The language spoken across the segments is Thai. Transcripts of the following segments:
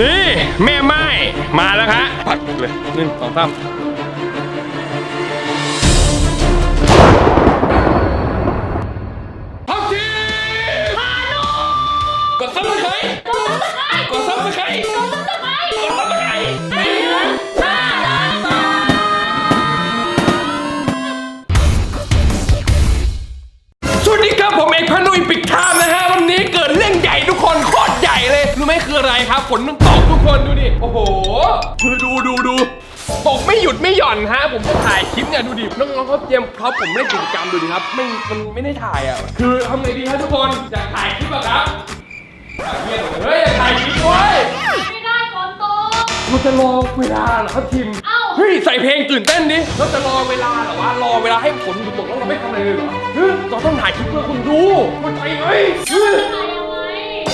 นี่แม่ไม้มาแล้วฮะปักเลยหนึ่งสองสาม ไม่หยุดไม่หย่อนฮะ ผมจะถ่ายคลิปเนี่ยดูดิ น้องๆเขาเตรียมพร็อพผมเล่นกิจกรรมดูดิครับ ไม่มันไม่ได้ถ่ายอะ คือทำไงดีฮะทุกคนอยากถ่ายคลิปอะครับถ่ายเงียบเฮ้ยอยากถ่ายคลิปด้วยไม่ได้ฝนตกเราจะรอเวลาเหรอครับทีมเอ้าเฮ้ยใส่เพลงตื่นเต้นดิเราจะรอเวลาเหรอวะรอเวลาให้ฝนหยุดตกแล้วเราไม่ทำอะไรเลยเหรอเฮ้ยเราต้องถ่ายคลิปเพื่อคุณดูเข้าใจไหม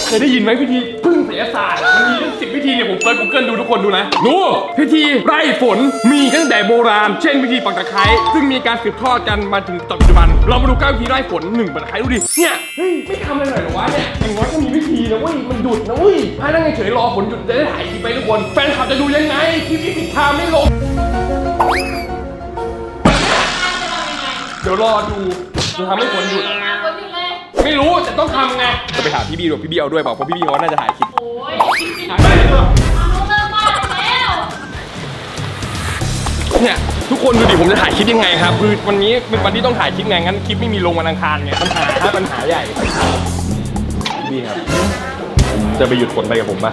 เฮ้ยถ่ายยังไงเคยได้ยินไหมพิธีพึ่งศิลศาสตร์มันมีตั้งสิบวิธีเนี่ยผมเซิร์ชกูเกิลดูทุกคนดูนะดูพิธีไร่ฝนมีตั้งแต่โบราณ เช่นพิธีปักตะไคร้ซึ่งมีการสืบทอดกันมาถึงปัจจุบัน เรามาดูเก้าวิธีไร่ฝนหนึ่งปักตะไคร้ดูดิเนี่ยเฮ้ยไม่ทำอะไรหน่อยเหรอวะเนี่ยอย่างน้อยก็มีวิธีนะเว้ยมันหยุดนะเว้ยถ้านั่งเฉยๆรอฝนหยุดจะได้ถ่ายคลิปไปทุกคนแฟนคลับจะดูยังไงคลิปนี้ผิดทางไม่ลงเดี๋ยวรอดูจะทำให้ฝนหยุดฝนหยุดเลย ไม่รู้แต่ต้องทำไงจะไปถามพี่บีดูพี่บีเอาด้วยเปล่าเพราะพี่บีเขาน่าจะถ่ายคลิปโอ้ยถ่ายไปเถอะเอาลูกเริ่มบ้านแล้วเนี่ยทุกคนดูดิผมจะถ่ายคลิปยังไงครับคือวันนี้เป็นวันที่ต้องถ่ายคลิปไงงั้นคลิปไม่มีลงวันอังคารไงปัญหาถ้าปัญหาใหญ่พี่บีครับ จะไปหยุดฝนไปกับผมปะ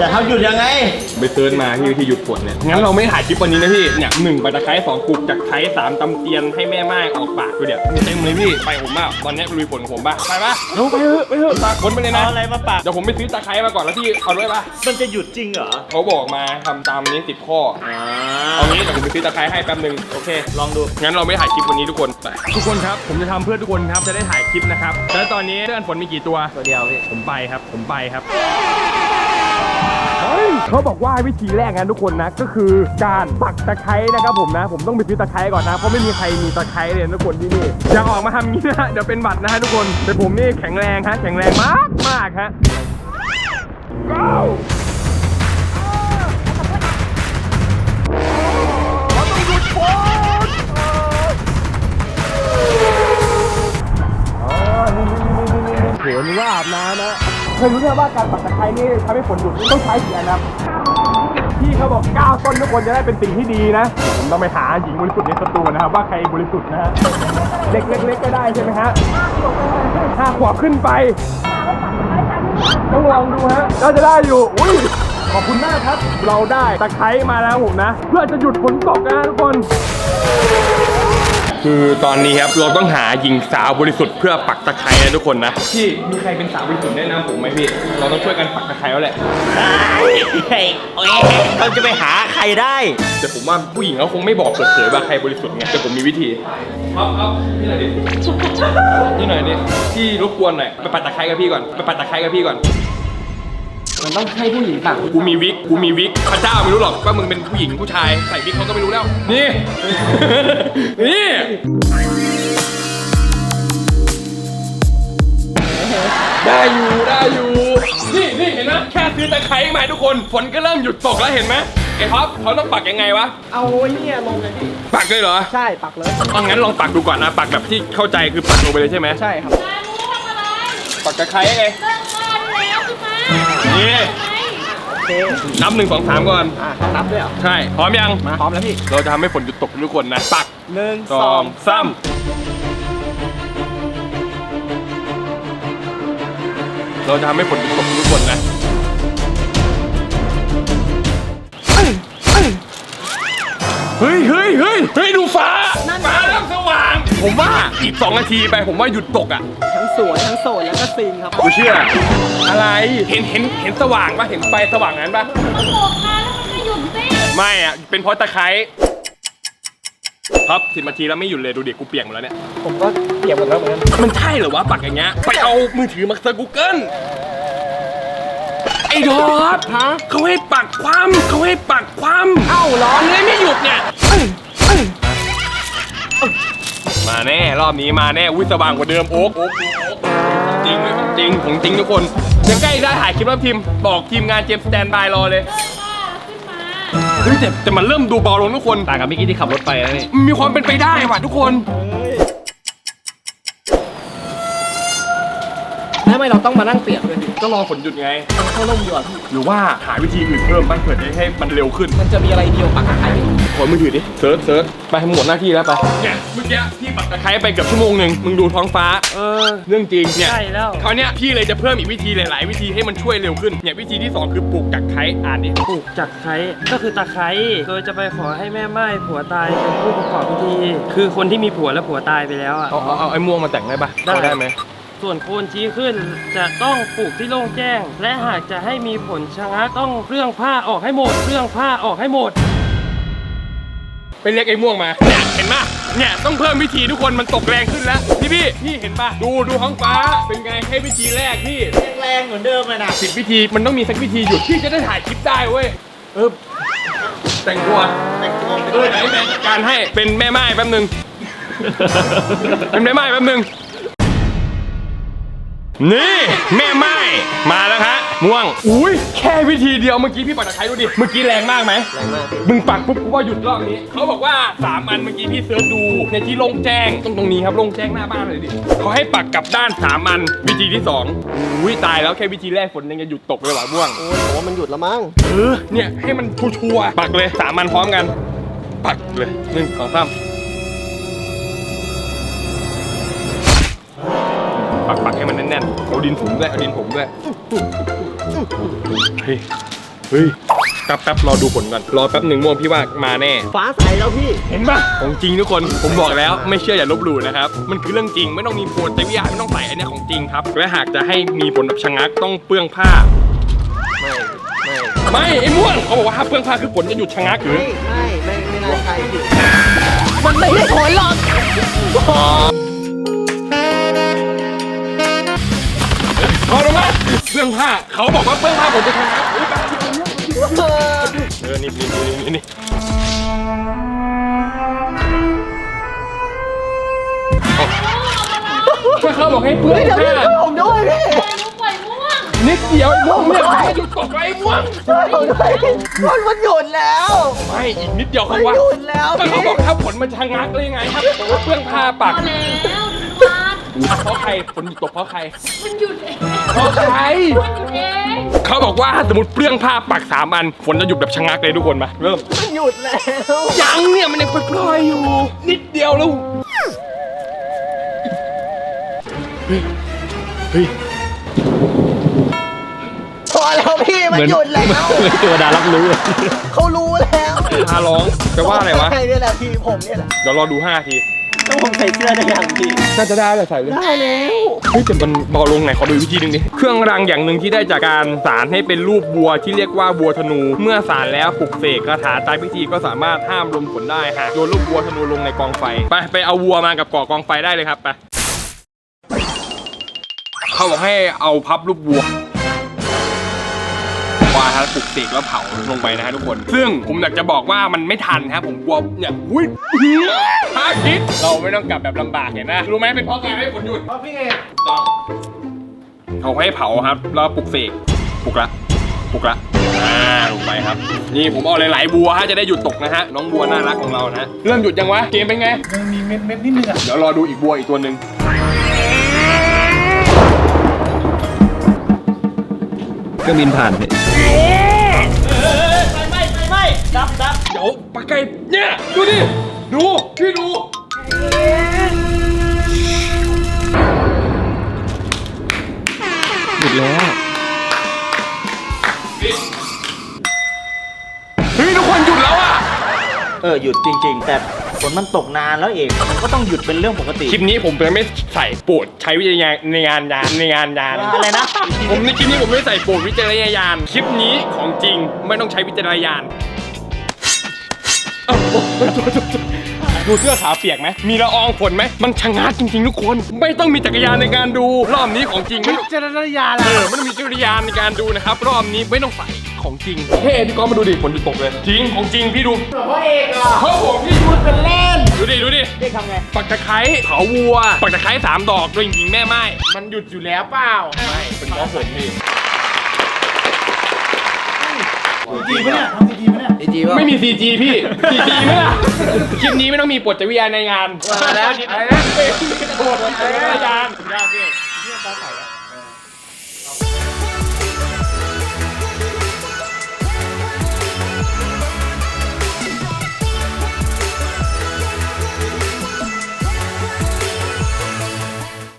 จะทำหยุดยังไง ไปเซิร์ชมาที่วิธีหยุดฝนเนี่ย งั้นเราไม่ถ่ายคลิปวันนี้นะพี่ เนี่ยหนึ่งใบตะไคร้สองปลูกจากไคร้สามตำเตียนให้แม่ไม้ออกปากดูเดี๋ยวเต็มเลยพี่ ไปผมอะวันนี้ลุยฝนของผมป่ะไปปะเร็วไปเถอะไปเถอะตากฝนไปเลยนะ เอาอะไรมาปาก เดี๋ยวผมไปซื้อตะไคร้มาก่อนแล้วพี่เอาด้วยปะมันจะหยุดจริงเหรอ เขาบอกมาทำตามนี้สิบข้อ อ่าเอางี้เดี๋ยวผมไปซื้อตะไคร้ให้แป๊บนึง โอเค ลองดู งั้นเราไม่ถ่ายคลิปวันนี้ทุกคนไปทุกคนครับ ผมจะทำเพื่อทุกคนครับ จะได้ถ่ายคลิปนะครับ แล้วตอนนี้เลื่อนฝนมีกี่ตัว ตัวเดียวพี่ ผมไปครับ ผมไปครับ เขาบอกว่าวิธีแรกนะทุกคนนะก็คือการปักตะไคร้นะครับผมนะ ผมต้องไปซื้อตะไคร้ก่อนนะเพราะไม่มีใครมีตะไคร้เลยนะทุกคนที่นี่อย่าออกมาทำงี้นะฮะเดี๋ยวเป็นบัตรนะฮะทุกคนแต่ผมนี่แข็งแรงฮะแข็งแรงมากมากฮะ go เราต้องหยุดฝนอ๋อนี่นี่นี่นี่นี่เห็นว่าอาบน้ำนะ เคยรู้ไหมว่าการปักตะไคร้นี่ทำให้ฝนหยุดนี่ต้องใช้กี่อันะครับพี่เขาบอก9ต้นทุกคนจะได้เป็นสิ่งที่ดีนะผมต้องไปหาหญิงบริสุทธิ์ในสตูนะครับว่าใครบริสุทธิ์นะฮะเล็กเล็กเล็กก็ได้ใช่ไหมฮะห้าขวบขึ้นไปต้องลองดูฮะเราจะได้อยู่อุ้ยขอบคุณมากครับ เราได้ตะไคร้มาแล้วผมนะ เพื่อจะหยุดฝนตกนะทุกคน คือตอนนี้ครับเราต้องหาหญิงสาวบริสุทธิ์เพื่อปักตะไคร้นะทุกคนนะพี่มีใครเป็นสาวบริสุทธิ์แนะนำผมไหมพี่เราต้องช่วยกันปักตะไคร้แล้วแหละเฮ้ยโอ้ยเราจะไปหาใครได้ แต่ผมว่าผู้หญิงเขาคงไม่บอกเปิดเผยว่าใครบริสุทธิ์ไงแต่ผมมีวิธีครับครับนี่หน่อยดินี่หน่อยดิพี่รบกวนหน่อยไปปัดตะไคร้กับพี่ก่อนไปปัดตะไคร้กับพี่ก่อน มันต้องให้ผู้หญิงปักกูมีวิก กูมีวิกพระเจ้าไม่รู้หรอกว่ามึงเป็นผู้หญิงผู้ชาย ใส่วิกเขาก็ไม่รู้แล้ว นี่ นี่ ได้อยู่ได้อยู่ นี่นี่เห็นไหมแค่ซื้อตะไคร้มาให้ทุกคน ฝนก็เริ่มหยุดตกแล้วเห็นไหมไอ้ท็อปเขาต้องปักยังไงวะ เอาไอ้เนี่ยลงเลยพี่ ปักเลยเหรอ ใช่ ปักเลยเอางั้นลองปักดูก่อนนะ ปักแบบที่เข้าใจคือปักลงไปเลยใช่ไหมใช่ครับนายรู้ทำอะไรปักตะไคร้ไงเลิก นี่ไหมโอเคนับหนึ่งสองสามก่อน อะต้องนับด้วยเหรอ ใช่ พร้อมยัง มาพร้อมแล้วพี่เราจะทำให้ฝนหยุดตกทุกคนนะปักหนึ่งสสอองงสามเราจะทำให้ฝนหยุดตกทุกคนนะเฮ้ยเฮ้ยเฮ้ยเฮ้ยดูฟ้าฟ้าเริ่มสว่าง ผมว่าอีกสองนาทีไปผมว่าหยุดตกอะทั้ง สวยทั้งโสดแล้วก็ซิงครับ กูเชื่อ อะไร เห็นเห็นเห็นสว่างปะเห็นไฟสว่างนั้นปะฝนตกมาแล้วมันจะหยุดสิไม่อะ เป็นเพราะตะไคร้ครับสิบนาทีแล้วไม่หยุดเลยดูเด็กกูเปียกหมดแล้วเนี่ย ผมก็เปียกหมดแล้วเหมือนกันมันใช่เหรอวะปักอย่างเงี้ย ไปเอามือถือมาเซิร์ชกูเกิลไอ้ดอทฮะเขาให้ปักความเขาให้ปักความ เอ้าเหร้อมันเลยไม่หยุดเนี่ย รอบนี้มาแน่อุ้ยสว่างกว่าเดิมโอ๊กโอ๊กโอ๊กของจริงเลยของจริงของจริงทุกคนจะใกล้ได้ถ่ายคลิปแล้วทีมบอกทีมงานเจมส์สแตนบายรอเลยเลิกบ้าแล้วขึ้นมาเฮ้ยแต่แต่มันเริ่มดูเบาลงทุกคนต่างกับเมื่อกี้ที่ขับรถไปแล้วนี่มีความเป็นไปได้ว่ะทุกคน แล้ว ทำไมเราต้องมานั่งเปียกเลยพี่ก็รอฝนหยุดไง มันเข้าร่มดีกว่าพี่หรือว่าหาวิธีอื่นเพิ่มบ้างเผื่อจะให้มันเร็วขึ้นมันจะมีอะไรเดียวปักตะไคร้พี่ขอมือถือดิเซิร์ชเซิร์ชไปให้หมดหน้าที่แล้วไปเนี่ยเมื่อกี้พี่ปักตะไคร้ไปเกือบชั่วโมงหนึ่งมึงดูท้องฟ้า เออ เรื่องจริงเนี่ยใช่แล้วคราวเนี้ยพี่เลยจะเพิ่มอีกวิธีหลาย ๆ วิธีให้มันช่วยเร็วขึ้นเนี่ยวิธีที่สองคือปลูกตะไคร้อ่านดิปลูกจากไคร้ก็คือตะไคร้โดยจะไปขอให้แม่ไม้ผัวตายเป็นผู้ประกอบพิธี คือคนที่มีผัวและผัวตายไปแล้วอะเอาเอาเอาไอ้ม่วงมาแต่งได้ปะได้ เอาได้ไหม ส่วนโคนชี้ขึ้นจะต้องปลูกที่โล่งแจ้ง และหากจะให้มีผลชะงักต้องเรื่องผ้าออกให้หมดเรื่องผ้าออกให้หมด ไปเรียกไอ้ม่วงมาเนี่ยเห็นปะเนี่ยต้องเพิ่มวิธีทุกคนมันตกแรงขึ้นแล้ว พี่พี่พี่เห็นปะดูดูท้องฟ้า เป็นไงแค่วิธีแรกพี่แรงเหมือนเดิมเลยนะสิบวิธีมันต้องมีสักวิธีหยุดพี่จะได้ถ่ายคลิปได้เว้ยเออแต่งตัวเออไหนแม่จัดการให้เป็นแม่ไม้แป๊บนึงเป็นแม่ไม้แป๊บนึง นี่แม่ไม้มาแล้วฮะม่วง อุ้ยแค่วิธีเดียวเมื่อกี้พี่ปักตะไคร้ดูดิ เมื่อกี้แรงมากไหมแรงมากพี่มึงปักปุ๊บกูว่าหยุดรอบนี้ เขาบอกว่า3อันเมื่อกี้พี่เสิร์ชดูในที่โล่งแจ้งตรงตรงนี้ครับโล่งแจ้งหน้าบ้านเลยดิเขาให้ปักกลับด้าน3อันวิธีที่2อุ้ยตายแล้วแค่วิธีแรกฝนยังจะหยุดตกเลยว่ะม่วงโอ้ยผมว่ามันหยุดแล้วมั้ง เออเนี่ยให้มันชัวร์ๆปักเลยสามอันพร้อมกัน ปักเลยหนึ่งสองสาม ดินผมด้วยเอาดินผมด้วยเฮ้ยเฮ้ยแป๊บแป๊บรอดูผลก่อน รอแป๊บหนึ่งม่วงพี่ว่ามาแน่ ฟ้าใสแล้วพี่ เห็นปะของจริงทุกคน ผมบอกแล้วไม่เชื่ออย่าลบหลู่นะครับ มันคือเรื่องจริงไม่ต้องมีโปรแต่วิทยาไม่ต้องใส่อันเนี้ยของจริงครับ และหากจะให้มีผลแบบชะงักต้องเปลื้องผ้าไม่ไม่ไม่ ไอ้ม่วงเขาบอกว่าถ้าเปลื้องผ้าคือผลจะหยุดชะงักหรือ ไม่ ไม่ ไม่น่าใช่พี่มันไม่ได้ผลหรอก เขาลงมาเปลื้องผ้าเขาบอกว่าเปลื้องผ้าผลจะชะงักเฮ้ยแป๊บเดียวเนี่ยเออนี่นี่นี่นี่นี่ก็เขาบอกให้เปลื้องผ้าผมด้วยพี่แรงลูกปล่อยม่วงนิดเดียวไอ้ม่วงเนี่ยจะหยุดตกไอ้ม่วงช่วยผมด้วยมันมันหยุดแล้วไม่อีกนิดเดียวมัเขานว่าหยุดแล้วก็เขาพี่บอกถ้าผลมันชะงักเลยไงครับผมว่าเปลื้องผ้าพปัอกแล้ววาด เพราะใครผลหยุดตกเพราะใคร มันหยุดเองเพราะใคร มันหยุดเองเขาบอกว่าถ้าสมมติเปลื้องผ้าปักสามอัน ฝนจะหยุดแบบชะงักเลยทุกคนมาเริ่ม มันหยุดแล้ว ยังเนี่ยมันยังปล่อยๆอยู่ นิดเดียวแล้ว เฮ้ยเฮ้ยพอแล้วพี่มันหยุดแล้วเทวดารับรู้เลยเขารู้แล้วพาร้องแปลว่าอะไรวะใครเนี่ยแหละพี่ผมเนี่ยแหละ เดี๋ยวรอดู5นาที ต้องผมใส่เสื้อได้ยังพี่น่าจะได้เลยใส่เลยได้แล้วเฮ้ยแต่มันเบาลงไหนขอดูอีกวิธีหนึงดิเครื่องรางอย่างหนึ่งที่ได้จากการสารให้เป็นรูปวัวที่เรียกว่าวัวธนู เมื่อสารแล้วปลุกเสกคาถาตายพิธีก็สามารถห้ามลมฝนได้หากโยนรูปวัวธนูลงในกองไฟไปไปเอาวัวมากับก่อกองไฟได้เลยครับไปเขาบอกให้เอาพับรูปวัว วาฮะปลุกเสกแล้วเผาลงไปนะฮะทุกคน ซึ่งผมอยากจะบอกว่ามันไม่ทันครับผมกลัวเนี่ยอุ้ยพาคิดเราไม่ต้องกลับแบบลำบากเห็นนะรู้ไหมเป็นเพราะการให้ฝนหยุดเพราะพี่เอกต้องเขาให้เผาครับแล้วปลุกเสกปลุกละปลุกละอ่าลงไปครับ นี่ผมเอาหลายๆบัวฮะจะได้หยุดตกนะฮะน้องบัวน่ารักของเรานะฮะเริ่มหยุดยังวะเกมเป็นไงยังมีเม็ดเม็ดนิดนึงอะเดี๋ยวรอดูอีกบัวอีกตัวหนึ่ง ก็บินผ่านเนี่ยไม่ไม่ไม่ดับดับเดี๋ยวปลาไก่เนี่ย ดูดิ ดูพี่ หยุดจริง ๆ แต่ฝนมันตกนานแล้วเองมันก็ต้องหยุดเป็นเรื่องปกติคลิปนี้ผมจะไม่ใส่โปรดใช้วิจารณญาณในงานยานในงานยานอะไรนะ ผมในคลิปนี้ผมไม่ใส่โปรดวิจารณญาณคลิปนี้ของจริงไม่ต้องใช้วิจารณญาณเอ้าโอ้โหดูเสื้อขาเปียกไหม มีละอองฝนไหม มันชะงักจริงๆ ทุกคน ไม่ต้องมีจักรยานในการดู รอบนี้ของจริงไม่ต้องเจรญาณเออไม่ต้องมีจักรยานในการดูนะครับ รอบนี้ไม่ต้องใส่ ของจริงเฮ้พี่ก้องมาดูดิฝนหยุดตกเลย จริงของจริงพี่ดูพ่อเอกอะเขาผมพี่ดูเป็นเล่น ดูดิดูดิเด็กทำไง ปักตะไคร้เผาวัว ปักตะไคร้สามดอกโดยหญิงแม่ไม้มันหยุดอยู่แล้วเปล่า ไม่เป็นเพราะผมพี่จริงปะเนี่ยทำจริงปะเนี่ยดีจีป่ะไม่มีซีจีพี่ CG ไหมล่ะคลิปนี้ไม่ต้องมีปวดจวิทยาในงานแล้วอะไรนะปวดจวิยาในงานสุดยากพี่เรื่องการใส่